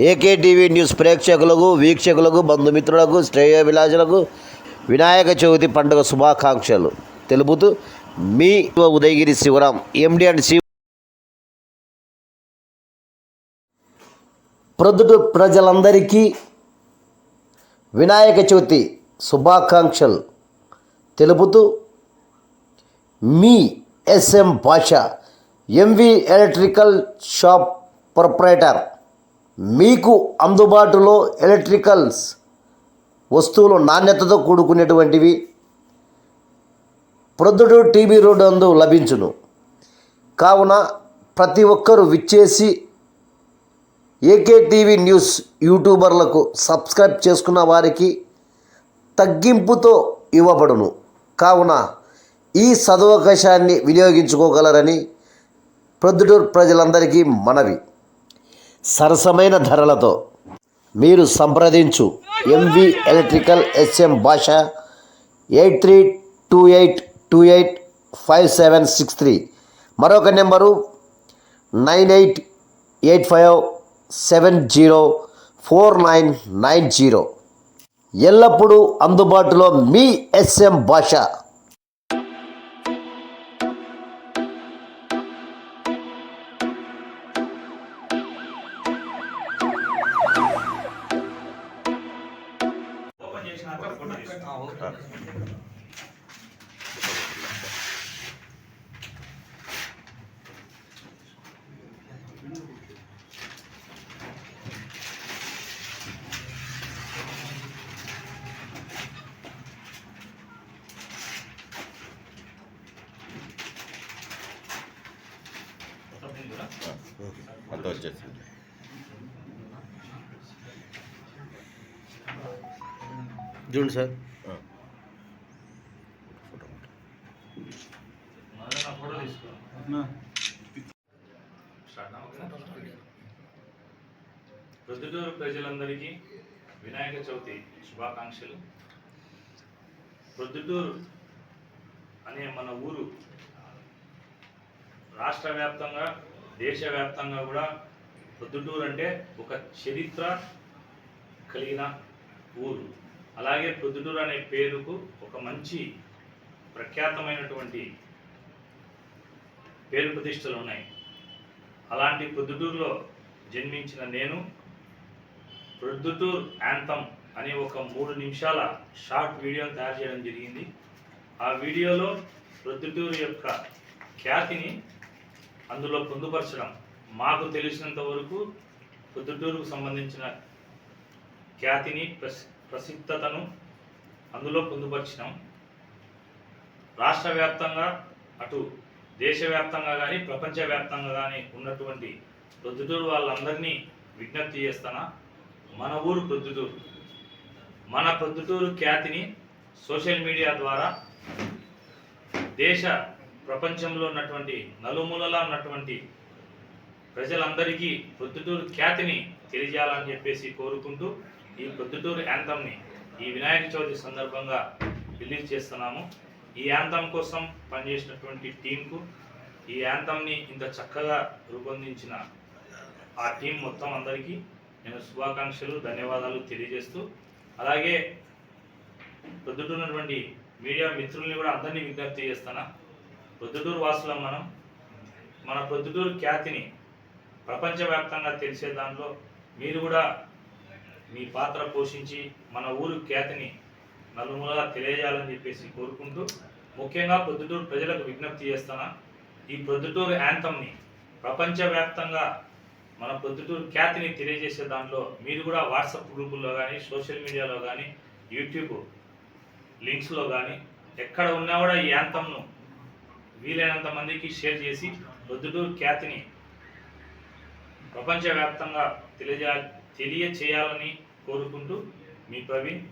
AK TV news ప్రేక్షకులకు వీక్షకులకు బంధుమిత్రులకు శ్రేయోభిలాషులకు వినాయక చవితి పండుగ శుభాకాంక్షలు. తెలుపుతూ మీ ఉదయగిరి శివరాం ఎండి అండ్ శివ ప్రొద్దుట ప్రజలందరికీ వినాయక చవితి శుభాకాంక్షలు. తెలుపుతూ మీ SM Basha MV electrical shop proprietor. మీకు అందుబాటులో ఎలక్ట్రికల్స్ వస్తువులు నాణ్యతతో కూడుకునేటువంటివి ప్రొద్దుడు టీవీ రోడ్డు అందు లభించును. కావున ప్రతి ఒక్కరూ విచ్చేసి ఏకే టీవీ న్యూస్ యూట్యూబర్లకు సబ్స్క్రైబ్ చేసుకున్న వారికి తగ్గింపుతో ఇవ్వబడును. కావున ఈ సదవకాశాన్ని వినియోగించుకోగలరని ప్రొద్దుటూరు ప్రజలందరికీ మనవి. సరసమైన ధరలతో మీరు సంప్రదించు MV electrical SM Basha eight three two eight two eight five seven six three. మరొక number nine eight eight five seven zero four nine nine zero. ఎల్లప్పుడూ అందుబాటులో మీ ఎస్ఎం భాష. Так. Отдайте отсюда. చూడండి సార్. ప్రొద్దుటూరు ప్రజలందరికీ వినాయక చవితి శుభాకాంక్షలు. ప్రొద్దుటూరు అనే మన ఊరు రాష్ట్ర వ్యాప్తంగా దేశవ్యాప్తంగా కూడా ప్రొద్దుటూరు అంటే ఒక చరిత్ర కలిగిన ఊరు. అలాగే ప్రొద్దుటూరు అనే పేరుకు ఒక మంచి ప్రఖ్యాతమైనటువంటి పేరు ప్రతిష్టలు ఉన్నాయి. అలాంటి ప్రొద్దుటూరులో జన్మించిన నేను ప్రొద్దుటూరు యాంతం అనే ఒక మూడు నిమిషాల షార్ట్ వీడియో తయారు చేయడం జరిగింది. ఆ వీడియోలో ప్రొద్దుటూరు యొక్క ఖ్యాతిని అందులో పొందుపరచడం మాకు తెలిసినంత వరకు ప్రొద్దుటూరుకు సంబంధించిన ఖ్యాతిని ప్రసి ప్రసిద్ధతను అందులో పొందుపరిచినాం. రాష్ట్ర వ్యాప్తంగా అటు దేశవ్యాప్తంగా కానీ ప్రపంచవ్యాప్తంగా కానీ ఉన్నటువంటి ప్రొద్దుటూరు వాళ్ళందరినీ విజ్ఞప్తి చేస్తానా మన ఊరు ప్రొద్దుటూరు. మన ప్రొద్దుటూరు ఖ్యాతిని సోషల్ మీడియా ద్వారా దేశ ప్రపంచంలో ఉన్నటువంటి నలుమూలలా ఉన్నటువంటి ప్రజలందరికీ ప్రొద్దుటూరు ఖ్యాతిని తెలియజేయాలని చెప్పేసి కోరుకుంటూ ఈ ప్రొద్దుటూరు యాంతంని ఈ వినాయక చవితి సందర్భంగా రిలీజ్ చేస్తున్నాము. ఈ యాంతం కోసం పనిచేసినటువంటి టీంకు ఈ యాంతంని ఇంత చక్కగా రూపొందించిన ఆ టీం మొత్తం అందరికీ నేను శుభాకాంక్షలు ధన్యవాదాలు తెలియజేస్తూ అలాగే ప్రొద్దుటూరున్నటువంటి మీడియా మిత్రుల్ని కూడా అందరినీ విజ్ఞప్తి చేస్తాను ప్రొద్దుటూరు వాసులం మనం. మన ప్రొద్దుటూరు ఖ్యాతిని ప్రపంచవ్యాప్తంగా తెలిసే దాంట్లో మీరు కూడా మీ పాత్ర పోషించి మన ఊరు ఖ్యాతిని నలుమూలగా తెలియజేయాలని చెప్పేసి కోరుకుంటూ ముఖ్యంగా ప్రొద్దుటూరు ప్రజలకు విజ్ఞప్తి చేస్తాను ఈ ప్రొద్దుటూరు యాంథమ్ని ప్రపంచవ్యాప్తంగా మన ప్రొద్దుటూరు ఖ్యాతిని తెలియజేసే దాంట్లో మీరు కూడా వాట్సాప్ గ్రూపుల్లో కానీ సోషల్ మీడియాలో కానీ యూట్యూబ్ లింక్స్లో కానీ ఎక్కడ ఉన్నా కూడా ఈ యాంతమ్ను వీలైనంత మందికి షేర్ చేసి ప్రొద్దుటూరు ఖ్యాతిని ప్రపంచవ్యాప్తంగా తెలియజే తెలియచేయాలని కోరుకుంటూ మీ ప్రవీణ్